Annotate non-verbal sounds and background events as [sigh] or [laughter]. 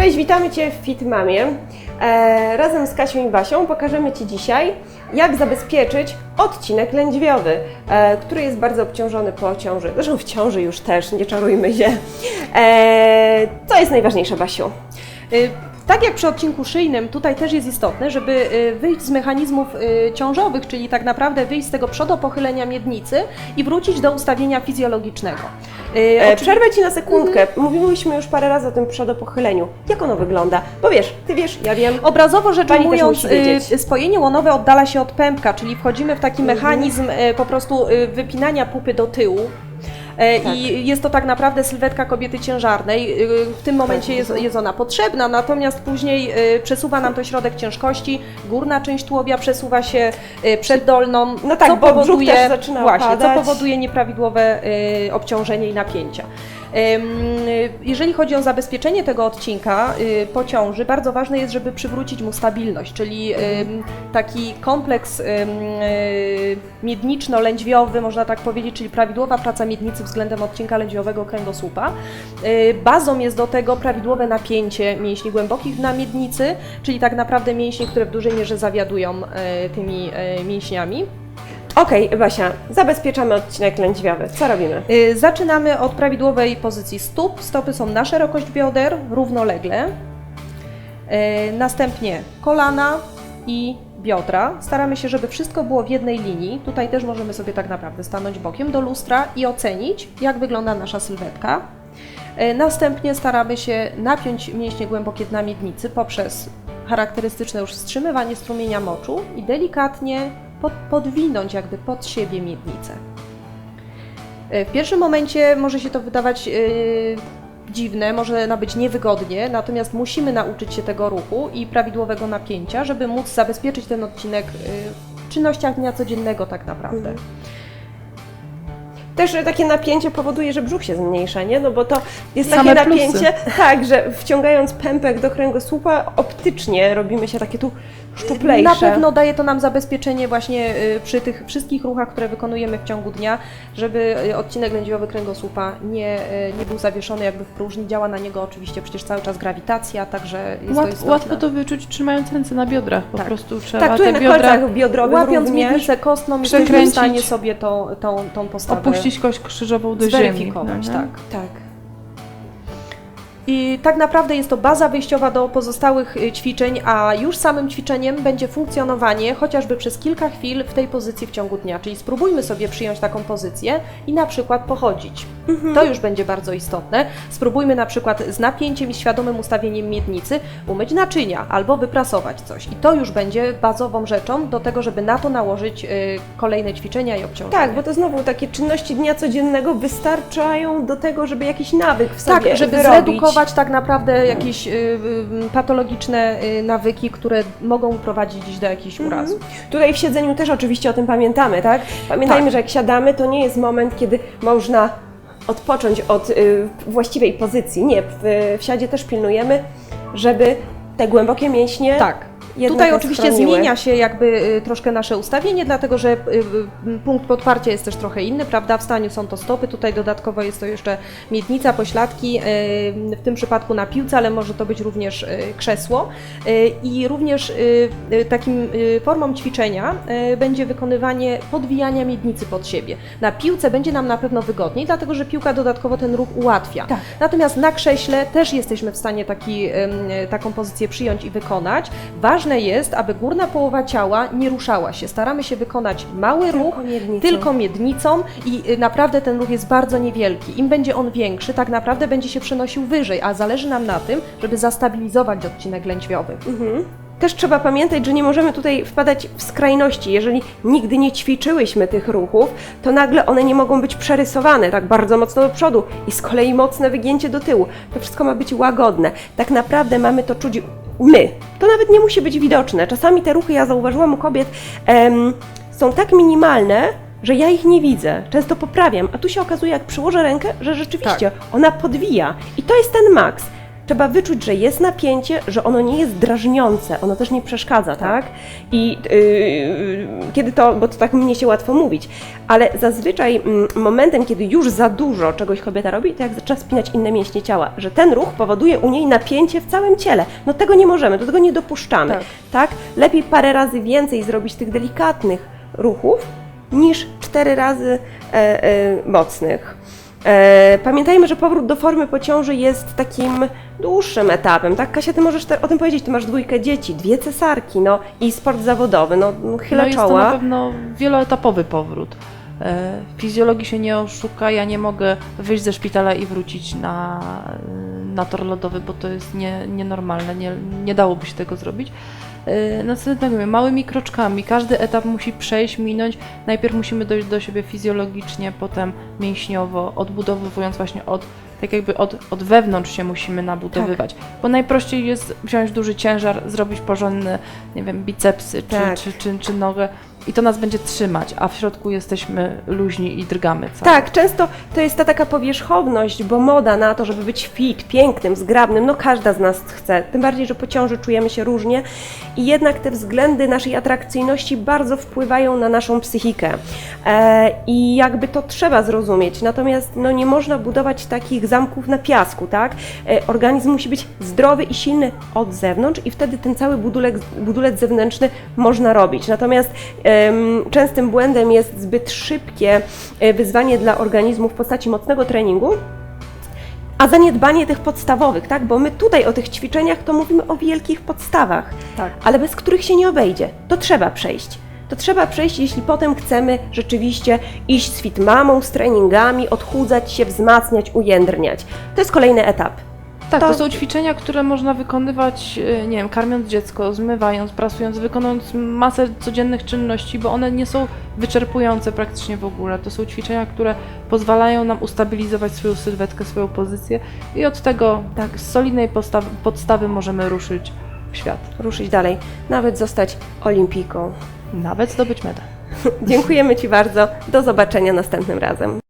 Cześć, witamy Cię w Fit Mamie. E, razem z Kasią i Basią pokażemy Ci dzisiaj, jak zabezpieczyć odcinek lędźwiowy, e, który jest bardzo obciążony po ciąży. Zresztą w ciąży już też, nie czarujmy się. E, co jest najważniejsze, Basiu? Tak jak przy odcinku szyjnym, tutaj też jest istotne, żeby y, wyjść z mechanizmów y, ciążowych, czyli tak naprawdę wyjść z tego przodopochylenia miednicy i wrócić do ustawienia fizjologicznego. Y, E, przerwę Ci na sekundkę. Mówiłyśmy już parę razy o tym przodopochyleniu. Jak ono wygląda? Bo wiesz, Ty wiesz, ja wiem. Obrazowo rzecz Pani ujmując, spojenie łonowe oddala się od pępka, czyli wchodzimy w taki Mhm. mechanizm po prostu wypinania pupy do tyłu. E, Tak. I jest to tak naprawdę sylwetka kobiety ciężarnej. Y, W tym momencie jest, jest ona potrzebna, natomiast później y, przesuwa nam to środek ciężkości, górna część tułowia przesuwa się y, przed dolną, No tak, co powoduje, właśnie, co powoduje nieprawidłowe obciążenie i napięcia. Jeżeli chodzi o zabezpieczenie tego odcinka y, po ciąży, bardzo ważne jest, żeby przywrócić mu stabilność, czyli taki kompleks y, miedniczno-lędźwiowy, można tak powiedzieć, czyli prawidłowa praca miednicy względem odcinka lędźwiowego kręgosłupa. Y, Bazą jest do tego prawidłowe napięcie mięśni głębokich na miednicy, czyli tak naprawdę mięśnie, które w dużej mierze zawiadują y, tymi mięśniami. Okej, Basia, zabezpieczamy odcinek lędźwiowy. Co robimy? Y, Zaczynamy od prawidłowej pozycji stóp. Stopy są na szerokość bioder, równolegle. Y, Następnie kolana i biodra. Staramy się, żeby wszystko było w jednej linii. Tutaj też możemy sobie tak naprawdę stanąć bokiem do lustra i ocenić, jak wygląda nasza sylwetka. Y, Następnie staramy się napiąć mięśnie głębokie dna miednicy poprzez charakterystyczne już wstrzymywanie strumienia moczu i delikatnie pod, podwinąć jakby pod siebie miednicę. E, W pierwszym momencie może się to wydawać yy, dziwne, może nabyć niewygodnie, natomiast musimy nauczyć się tego ruchu i prawidłowego napięcia, żeby móc zabezpieczyć ten odcinek yy, w czynnościach dnia codziennego tak naprawdę. Też e, takie napięcie powoduje, że brzuch się zmniejsza, nie? No bo to jest Same takie plusy. napięcie, tak, że wciągając pępek do kręgosłupa optycznie robimy się takie tu szczuplejsze. Na pewno daje to nam zabezpieczenie właśnie y, przy tych wszystkich ruchach, które wykonujemy w ciągu dnia, żeby y, odcinek lędźwiowy kręgosłupa nie, y, nie był zawieszony jakby w próżni. Działa na niego oczywiście przecież cały czas grawitacja, także jest to Łat, istotne. łatwo to wyczuć trzymając ręce na biodrach. Po Tak. prostu trzeba Tak, te na biodra biodrowych Łapiąc również. miednicę kostną, jesteśmy w stanie sobie tą, tą, tą postawę opuścić kość krzyżową do ziemi. zweryfikować. no? Tak. Tak. I tak naprawdę jest to baza wyjściowa do pozostałych y, ćwiczeń, a już samym ćwiczeniem będzie funkcjonowanie chociażby przez kilka chwil w tej pozycji w ciągu dnia. Czyli spróbujmy sobie przyjąć taką pozycję i na przykład pochodzić. To już będzie bardzo istotne. Spróbujmy na przykład z napięciem i świadomym ustawieniem miednicy umyć naczynia albo wyprasować coś. I to już będzie bazową rzeczą do tego, żeby na to nałożyć y, kolejne ćwiczenia i obciążenia. Tak, bo to znowu takie czynności dnia codziennego wystarczają do tego, żeby jakiś nawyk w sobie Tak, żeby wyrobić. zredukować tak naprawdę jakieś y, y, patologiczne y, nawyki, które mogą prowadzić do jakichś urazów. Tutaj w siedzeniu też oczywiście o tym pamiętamy, tak? Pamiętajmy, Tak. że jak siadamy, to nie jest moment, kiedy można odpocząć od y, właściwej pozycji. Nie, w, w siadzie też pilnujemy, żeby te głębokie mięśnie Tak. Jednak Tutaj oczywiście chroniły. zmienia się jakby y, troszkę nasze ustawienie, dlatego że y, y, punkt podparcia jest też trochę inny, prawda? W staniu są to stopy, tutaj dodatkowo jest to jeszcze miednica, pośladki, w tym przypadku na piłce, ale może to być również krzesło. I również takim formą ćwiczenia będzie wykonywanie podwijania miednicy pod siebie. Na piłce będzie nam na pewno wygodniej, dlatego że piłka dodatkowo ten ruch ułatwia. Tak. Natomiast na krześle też jesteśmy w stanie taki, taką pozycję przyjąć i wykonać. Ważne jest, aby górna połowa ciała nie ruszała się. Staramy się wykonać mały ruch, miednicą. tylko miednicą i y, naprawdę ten ruch jest bardzo niewielki. Im będzie on większy, tak naprawdę będzie się przenosił wyżej, a zależy nam na tym, żeby zastabilizować odcinek lędźwiowy. Mhm. Też trzeba pamiętać, że nie możemy tutaj wpadać w skrajności. Jeżeli nigdy nie ćwiczyłyśmy tych ruchów, to nagle one nie mogą być przerysowane tak bardzo mocno do przodu i z kolei mocne wygięcie do tyłu. To wszystko ma być łagodne. Tak naprawdę mamy to czuć my. To nawet nie musi być widoczne. Czasami te ruchy, ja zauważyłam u kobiet, em, są tak minimalne, że ja ich nie widzę. Często poprawiam, a tu się okazuje, jak przyłożę rękę, że rzeczywiście ona podwija. I to jest ten maks. Trzeba wyczuć, że jest napięcie, że ono nie jest drażniące, ono też nie przeszkadza, tak? I yy, kiedy to, bo to tak mnie się łatwo mówić, ale zazwyczaj mm, momentem, kiedy już za dużo czegoś kobieta robi, to jak zaczyna spinać inne mięśnie ciała, że ten ruch powoduje u niej napięcie w całym ciele. No tego nie możemy, do tego nie dopuszczamy, Tak. tak? Lepiej parę razy więcej zrobić tych delikatnych ruchów, niż cztery razy e, e, mocnych. E, pamiętajmy, że powrót do formy po ciąży jest takim dłuższym etapem, tak? Kasia, ty możesz te, o tym powiedzieć, ty masz dwójkę dzieci, dwie cesarki, no i sport zawodowy, no no, chylę no jest to czoła. na pewno wieloetapowy powrót. E, Fizjologii się nie oszuka, ja nie mogę wyjść ze szpitala i wrócić na, na tor lodowy, bo to jest nie, nienormalne, nie, nie dałoby się tego zrobić. E, Następnie tak mówię, małymi kroczkami, każdy etap musi przejść, minąć. Najpierw musimy dojść do siebie fizjologicznie, potem mięśniowo, odbudowując właśnie od, tak jakby od, od wewnątrz się musimy nabudowywać. Bo najprościej jest wziąć duży ciężar, zrobić porządne, nie wiem, bicepsy czy, Tak. czy, czy, czy nogę i to nas będzie trzymać, a w środku jesteśmy luźni i drgamy cały. Tak, często to jest ta taka powierzchowność, bo moda na to, żeby być fit, pięknym, zgrabnym, no każda z nas chce. Tym bardziej, że po ciąży czujemy się różnie i jednak te względy naszej atrakcyjności bardzo wpływają na naszą psychikę. E, I jakby to trzeba zrozumieć. Natomiast no, nie można budować takich zamków na piasku, tak? E, organizm musi być zdrowy i silny od zewnątrz i wtedy ten cały budulek, budulec zewnętrzny można robić. Natomiast em, częstym błędem jest zbyt szybkie e, wyzwanie dla organizmu w postaci mocnego treningu, a zaniedbanie tych podstawowych, tak? Bo my tutaj o tych ćwiczeniach to mówimy o wielkich podstawach, Tak. ale bez których się nie obejdzie. To trzeba przejść. To trzeba przejść, jeśli potem chcemy rzeczywiście iść z fit mamą, z treningami, odchudzać się, wzmacniać, ujędrniać. To jest kolejny etap. Tak, To- to... są ćwiczenia, które można wykonywać, e, nie wiem, karmiąc dziecko, zmywając, prasując, wykonując masę codziennych czynności, bo one nie są wyczerpujące praktycznie w ogóle. To są ćwiczenia, które pozwalają nam ustabilizować swoją sylwetkę, swoją pozycję i od tego tak z solidnej podstawy możemy ruszyć w świat. Ruszyć dalej, nawet zostać olimpijką. Nawet zdobyć medal. [laughs] Dziękujemy Ci bardzo. Do zobaczenia następnym razem.